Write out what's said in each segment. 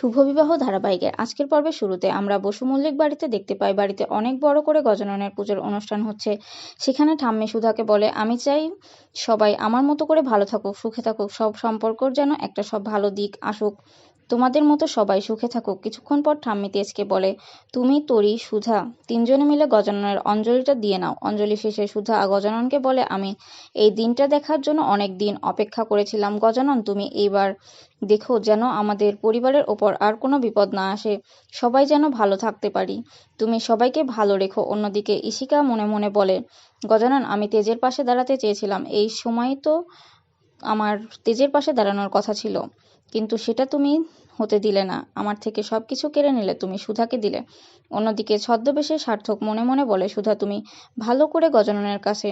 শুভ বিবাহ ধারাবাহিকের আজকের পর্বের শুরুতে আমরা বসু মল্লিক বাড়িতে দেখতে পাই। বাড়িতে অনেক বড় করে গজাননের পুজোর অনুষ্ঠান হচ্ছে। সেখানে ঠাম্মে সুধাকে বলে, আমি চাই সবাই আমার মতো করে ভালো থাকুক, সুখে থাকুক, সব সম্পর্কর যেন একটা সব ভালো দিক আসুক। তোমাদের মতো সবাই সুখে থাকুক। কিছুক্ষণ পর ঠাম্মি তেজকে বলে, তুমি, তরি, সুধা, তিনজনে মিলে গজাননের অঞ্জলিটা দিয়ে নাও। অঞ্জলি শেষে সুধা গজাননকে বলে, আমি এই দিনটা দেখার জন্য অনেক দিন অপেক্ষা করেছিলাম। গজানন, তুমি এইবার দেখো যেন আমাদের পরিবারের ওপর আর কোনো বিপদ না আসে। সবাই যেন ভালো থাকতে পারি। তুমি সবাইকে ভালো রেখো। অন্যদিকে ইশিকা মনে মনে বলে, গজানন, আমি তেজের পাশে দাঁড়াতে চেয়েছিলাম। এই সময় তো আমার তেজের পাশে দাঁড়ানোর কথা ছিল। কিন্তু সেটা তুমি হতে দিলে না। আমার থেকে সব কিছু কেড়ে নিলে তুমি সুধাকে দিলে। অন্যদিকে ছদ্মবেশে সার্থক মনে মনে বলে, সুধা, তুমি ভালো করে গজাননের কাছে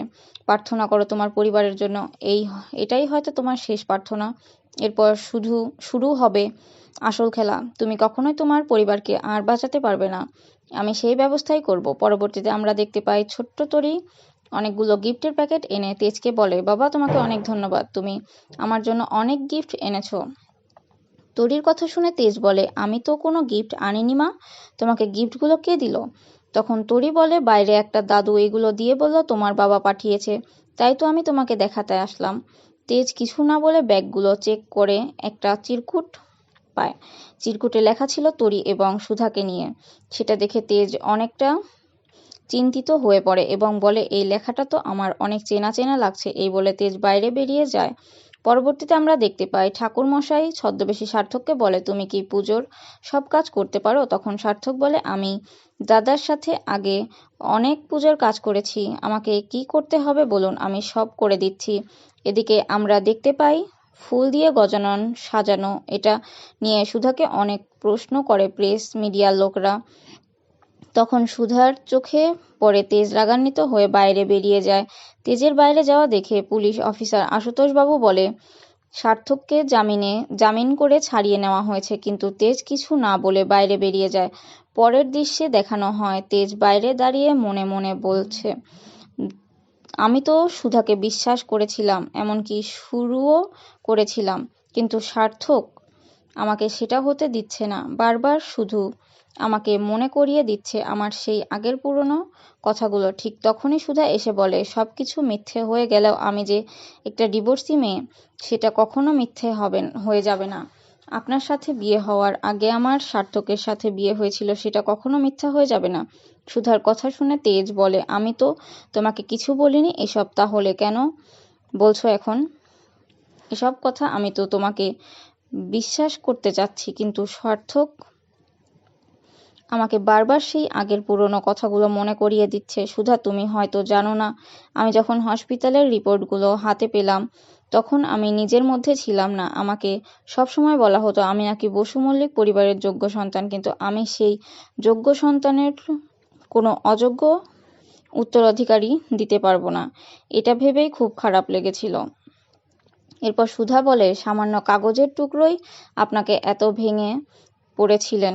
প্রার্থনা করো তোমার পরিবারের জন্য। এই, এটাই হয়তো তোমার শেষ প্রার্থনা। এরপর শুধু, শুরু হবে আসল খেলা। তুমি কখনোই তোমার পরিবারকে আর বাঁচাতে পারবে না। আমি সেই ব্যবস্থাই করব। পরবর্তীতে আমরা দেখতে পাই ছোট্ট তরি অনেকগুলো গিফটের প্যাকেট এনে তেজকে বলে, বাবা, তোমাকে অনেক ধন্যবাদ। তুমি আমার জন্য অনেক গিফট এনেছো। তরির কথা শুনে তেজ বলে, আমি তো কোনো গিফট আনিনি মা। তোমাকে গিফটগুলো কে দিল? তখন তরি বলে, বাইরে একটা দাদু এগুলো দিয়ে বলল তোমার বাবা পাঠিয়েছে, তাই তো আমি তোমাকে দেখাতে আসলাম। তেজ কিছু না বলে ব্যাগগুলো চেক করে একটা চিরকুট পায়। চিরকুটে লেখা ছিল তরি এবং সুধাকে নিয়ে। সেটা দেখে তেজ অনেকটা চিন্তিত হয়ে পড়ে এবং বলে, এই লেখাটা তো আমার অনেক চেনা চেনা লাগছে। এই বলে তেজ বাইরে বেরিয়ে যায়। পরবর্তীতে আমরা দেখতে পাই ঠাকুরমশাই ছদ্মবেশী সার্থককে বলে, তুমি কি পুজোর সব কাজ করতে পারো? তখন সার্থক বলে, আমি দাদার সাথে আগে অনেক পুজোর কাজ করেছি। আমাকে কি করতে হবে বলুন? আমি সব করে দিচ্ছি। এদিকে আমরা দেখতে পাই ফুল দিয়ে গজানন সাজানো। এটা নিয়ে সুধাকে অনেক প্রশ্ন করে প্রেস মিডিয়ার লোকরা। তখন সুধার চোখে পড়ে তেজ রাগান্বিত হয়ে বাইরে বেরিয়ে যায়। তেজের বাইরে যাওয়া দেখে পুলিশ অফিসার আশুতোষবাবু বলে, সার্থককে জামিনে, জামিন করে ছাড়িয়ে নেওয়া হয়েছে, কিন্তু তেজ কিছু না বলে বাইরে বেরিয়ে যায়। পরের দৃশ্যে দেখানো হয়, তেজ বাইরে দাঁড়িয়ে মনে মনে বলছে, আমি তো সুধাকে বিশ্বাস করেছিলাম, এমনকি শুরুও করেছিলাম, কিন্তু সার্থক আমাকে সেটা হতে দিচ্ছে না। বারবার শুধু আমাকে মনে করিয়ে দিচ্ছে আমার সেই আগের পুরনো কথাগুলো। ঠিক তখনই সুধা এসে বলে সব কিছু মিথ্যে হয়ে গেলেও আমি যে একটা ডিভোর্সি মেয়ে, সেটা কখনো মিথ্যে হবে হয়ে যাবে না। আপনার সাথে বিয়ে হওয়ার আগে আমার সার্থকের সাথে বিয়ে হয়েছিল, সেটা কখনো মিথ্যা হয়ে যাবে না। সুধার কথা শুনে তেজ বলে, আমি তো তোমাকে কিছু বলিনি এসব তাহলে কেন বলছো এখন? এসব কথা আমি তো তোমাকে বিশ্বাস করতে চাচ্ছি, কিন্তু সার্থক আমাকে বারবার সেই আগের পুরনো কথাগুলো মনে করিয়ে দিচ্ছে। সুধা, তুমি হয়তো জানো না, আমি যখন হসপিটালের রিপোর্টগুলো হাতে পেলাম, তখন আমি নিজের মধ্যে ছিলাম না। আমাকে সব সময় বলা হতো, আমি নাকি বসু মল্লিক পরিবারের যোগ্য সন্তান, কিন্তু আমি সেই যোগ্য সন্তানের কোনো অযোগ্য উত্তরাধিকারী দিতে পারব না। এটা ভেবেই খুব খারাপ লেগেছিল। এরপর সুধা বলে, সামান্য কাগজের টুকরোই আপনাকে এত ভেঙে পড়েছিলেন।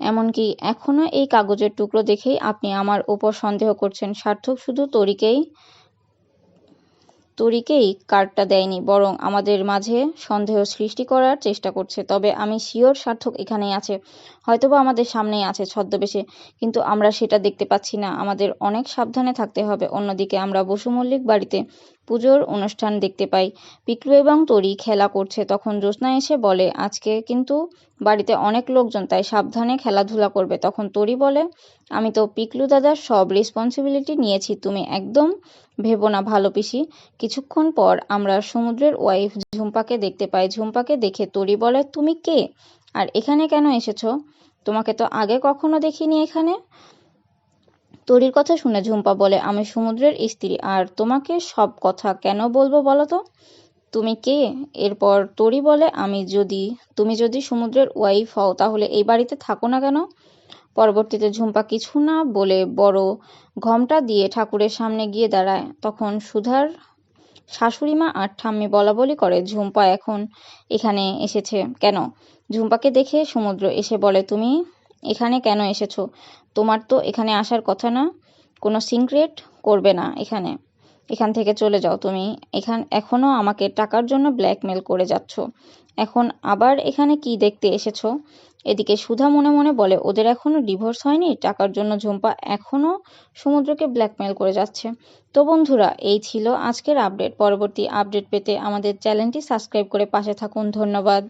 এমনকি এখনও এই কাগজের টুকরো দেখেই আপনি আমার ওপর সন্দেহ করছেন। সার্থক শুধু তরিকেই তরিকেই কার্ডটা দেয়নি, বরং আমাদের মাঝে সন্দেহ সৃষ্টি করার চেষ্টা করছে। তবে আমি শিওর সার্থক এখানেই আছে। হয়তোবা আমাদের সামনেই আছে ছদ্মবেশে, কিন্তু আমরা সেটা দেখতে পাচ্ছি না। আমাদের অনেক সাবধানে থাকতে হবে। অন্যদিকে আমরা বসু মল্লিক বাড়িতে পুজোর অনুষ্ঠান দেখতে পাই। পিকলু এবং তরি খেলা করছে। তখন জ্যোৎস্না এসে বলে, আজকে কিন্তু বাড়িতে অনেক লোকজন, তাই সাবধানে খেলাধুলা করবে। তখন তরি বলে, আমি তো পিকলু দাদার সব রেসপন্সিবিলিটি নিয়েছি। তুমি একদম ভেবো না ভালো পিসি। কিছুক্ষণ পর আমরা সমুদ্রের ওয়াইফ ঝুম্পাকে দেখতে পাই। ঝুম্পাকে দেখে তরি বলে, তুমি কে? আর এখানে কেন এসেছ? তোমাকে তো আগে কখনো দেখিনি এখানে? তরির কথা শুনে ঝুম্পা বলে, আমি সমুদ্রের স্ত্রী, আর তোমাকে সব কথা কেন বলব বলো তো? তুমি কে? এরপর তরি বলে, আমি যদি, তুমি যদি সমুদ্রের ওয়াইফ হও, তাহলে এই বাড়িতে থাকো না কেন? পরবর্তীতে ঝুম্পা কিছু না বলে বড় ঘমটা দিয়ে ঠাকুরের সামনে গিয়ে দাঁড়ায়। তখন সুধার শাশুড়িমা আর ঠাম্মি বলা বলি করে, ঝুম্পা এখন এখানে এসেছে কেন? ঝুম্পাকে দেখে সমুদ্র এসে বলে, তুমি এখানে কেন এসেছ? তোমার তো এখানে আসার কথা না। কোনো সিক্রেট করবে না এখানে। এখান থেকে চলে যাও তুমি। এখান এখনও আমাকে টাকার জন্য ব্ল্যাকমেল করে যাচ্ছ। এখন আবার এখানে কি দেখতে এসেছ? এদিকে সুধা মনে মনে বলে, ওদের এখনও ডিভোর্স হয়নি? টাকার জন্য ঝুম্পা এখনও সমুদ্রকে ব্ল্যাকমেল করে যাচ্ছে। তো বন্ধুরা, এই ছিল আজকের আপডেট। পরবর্তী আপডেট পেতে আমাদের চ্যানেলটি সাবস্ক্রাইব করে পাশে থাকুন। ধন্যবাদ।